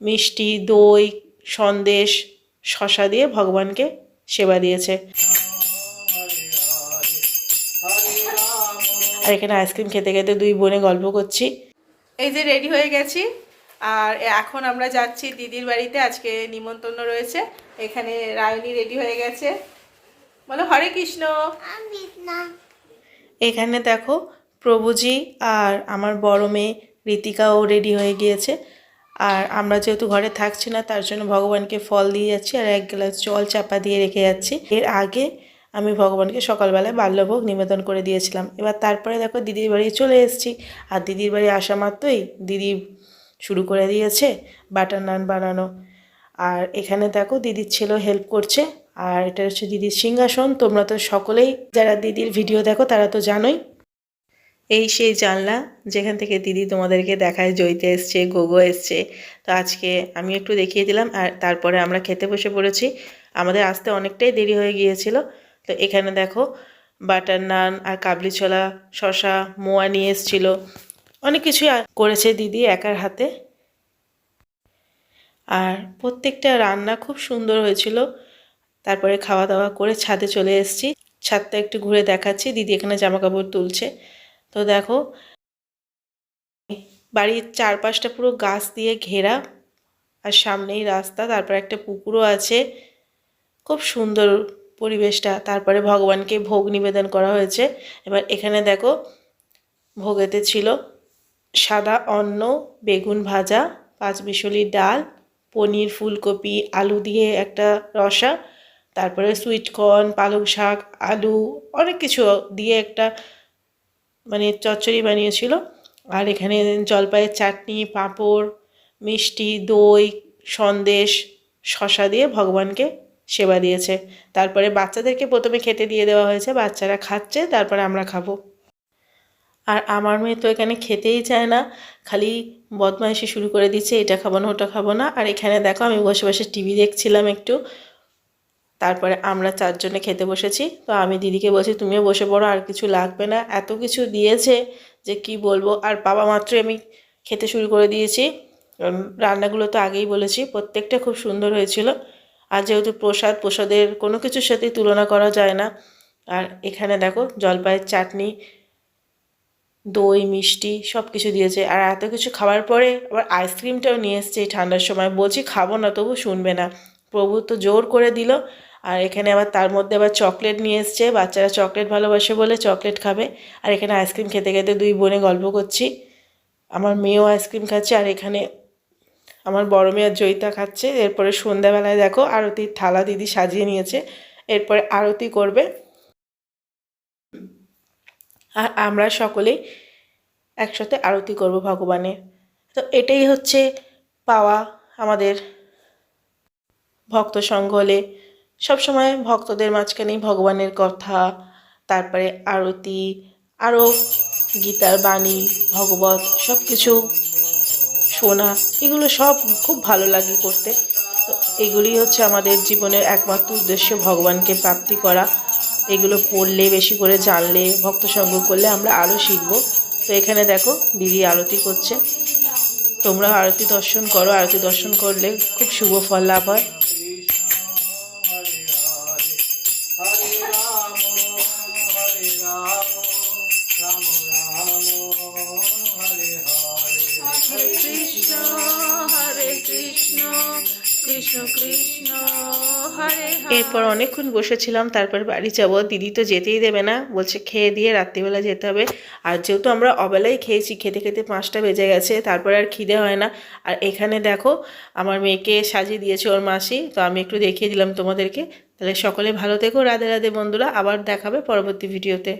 মিষ্টি দই সন্দেশ শশা দিয়ে ভগবানকে সেবা দিয়েছে। আর এখানে আইসক্রিম খেতে খেতে দুই বোনে গল্প করছি। এই যে রেডি হয়ে গেছি আর এখন আমরা যাচ্ছি দিদির বাড়িতে আজকে নিমন্ত্রণ রয়েছে। এখানে রায়নি রেডি হয়ে গেছে। বলো হরে কৃষ্ণ। এখানে দেখো প্রভুজি আর আমার বড় মেয়ে ঋতিকাও রেডি হয়ে গিয়েছে। আর আমরা যেহেতু ঘরে থাকছি না, তার জন্য ভগবানকে ফল দিয়ে যাচ্ছি আর এক গ্লাস জল চাপা দিয়ে রেখে যাচ্ছি। এর আগে আমি ভগবানকে সকালবেলায় বাল্যভোগ নিবেদন করে দিয়েছিলাম। এবার তারপরে দেখো দিদির বাড়ি চলে এসেছি। আর দিদির বাড়ি আসা মাত্রই দিদি শুরু করে দিয়েছে বাটার নান বানানো। আর এখানে দেখো দিদির ছেলেও হেল্প করছে। আর এটা হচ্ছে দিদির সিংহাসন। তোমরা তো সকলেই যারা দিদির ভিডিও দেখো, তারা তো জানোই এই সেই জানলা যেখান থেকে দিদি তোমাদেরকে দেখায় জইতে এসছে, গোগো এসছে। তো আজকে আমি একটু দেখিয়ে দিলাম আর তারপরে আমরা খেতে বসে পড়েছি। আমাদের আসতে অনেকটাই দেরি হয়ে গিয়েছিল। তো এখানে দেখো বাটার নান আর কাবলি ছোলা শশা মোয়া নিয়ে এসেছিল। অনেক কিছুই করেছে দিদি একার হাতে। আর প্রত্যেকটা রান্না খুব সুন্দর হয়েছিল। তারপরে খাওয়া দাওয়া করে ছাদে চলে এসেছি। ছাদটা একটু ঘুরে দেখাচ্ছি। দিদি এখানে জামা কাপড় তুলছে। তো দেখো, বাড়ির চারপাশটা পুরো গাছ দিয়ে ঘেরা আর সামনেই রাস্তা, তারপর একটা পুকুরও আছে। খুব সুন্দর পরিবেশটা। তারপরে ভগবানকে ভোগ নিবেদন করা হয়েছে। এবার এখানে দেখো, ভোগেতে ছিল সাদা অন্ন, বেগুন ভাজা, পাঁচ বিশলি ডাল, পনির, ফুলকপি, আলু দিয়ে একটা রসা, তারপরে সুইট কর্ন, পালং শাক, আলু, অনেক কিছু দিয়ে একটা মানে চচ্চড়ি বানিয়েছিল। আর এখানে জলপাইয়ের চাটনি, পাঁপড়, মিষ্টি, দই, সন্দেশ শশা দিয়ে ভগবানকে সেবা দিয়েছে। তারপরে বাচ্চাদেরকে প্রথমে খেতে দিয়ে দেওয়া হয়েছে। বাচ্চারা খাচ্ছে, তারপরে আমরা খাব। আর আমার মেয়ে তো এখানে খেতেই চায় না, খালি বদমাইশি শুরু করে দিচ্ছে, এটা খাব না, ওটা খাব না। আর এখানে দেখো, আমি বসে বসে টিভি দেখছিলাম একটু। তারপরে আমরা চারজনে খেতে বসেছি। তো আমি দিদিকে বলছি, তুমিও বসে পড়ো, আর কিছু লাগবে না। এত কিছু দিয়েছে যে কি বলব? আর বাবা মাত্রই আমি খেতে শুরু করে দিয়েছি। রান্নাগুলো তো আগেই বলেছি, প্রত্যেকটা খুব সুন্দর হয়েছিল। আর যেহেতু প্রসাদ, প্রসাদের কোনো কিছুর সাথেই তুলনা করা যায় না। আর এখানে দেখো, জলপাইয়ের চাটনি, দই, মিষ্টি সব কিছু দিয়েছে। আর এত কিছু খাওয়ার পরে আবার আইসক্রিমটাও নিয়ে এসছে এই ঠান্ডার সময়। বলছি, খাব না, তবু শুনবে না। প্রভু তো জোর করে দিল। আর এখানে আবার তার মধ্যে আবার চকলেট নিয়ে এসছে। বাচ্চারা চকলেট ভালোবাসে বলে চকলেট খাবে। আর এখানে আইসক্রিম খেতে খেতে দুই বোনে গল্প করছি। আমার মেয়েও আইসক্রিম খাচ্ছে আর এখানে আমার বড় মেয়ে আর জয়িতা খাচ্ছে। এরপরে সন্ধ্যাবেলায় দেখো আরতির থালা দিদি সাজিয়ে নিয়েছে। এরপরে আরতি করবে। আর আমরা সকলেই একসাথে আরতি করব ভগবানের। তো এটাই হচ্ছে পাওয়া আমাদের ভক্ত সঙ্গ হলে সবসময় ভক্তদের মাঝখানেই ভগবানের কথা, তারপরে আরতি আরও গীতার বাণী, ভগবত সব কিছু শোনা, এগুলো সব খুব ভালো লাগে করতে। তো এগুলি হচ্ছে আমাদের জীবনের একমাত্র উদ্দেশ্য, ভগবানকে প্রাপ্তি করা। এগুলো পড়লে, বেশি করে জানলে, ভক্ত সঙ্গ করলে আমরা আরও শিখব। তো এখানে দেখো, দিদি আরতি করছে। তোমরা আরতি দর্শন করো আরতি দর্শন করলে খুব শুভ ফল লাভ হয় এরপর অনেকক্ষণ বসেছিলাম, তারপর বাড়ি যাব। দিদি তো যেতেই দেবে না, বলছে খেয়ে দিয়ে রাত্রিবেলা যেতে হবে। আর যেহেতু আমরা অবেলায় খেয়েছি, খেতে খেতে পাঁচটা বেজে গেছে, তারপরে আর খিদে হয় না। আর এখানে দেখো, আমার মেয়েকে সাজিয়ে দিয়েছে ওর মাসি, তো আমি একটু দেখিয়ে দিলাম তোমাদেরকে। তাহলে সকলে ভালো থেকো, রাধে রাধে বন্ধুরা, আবার দেখাবে পরবর্তী ভিডিওতে।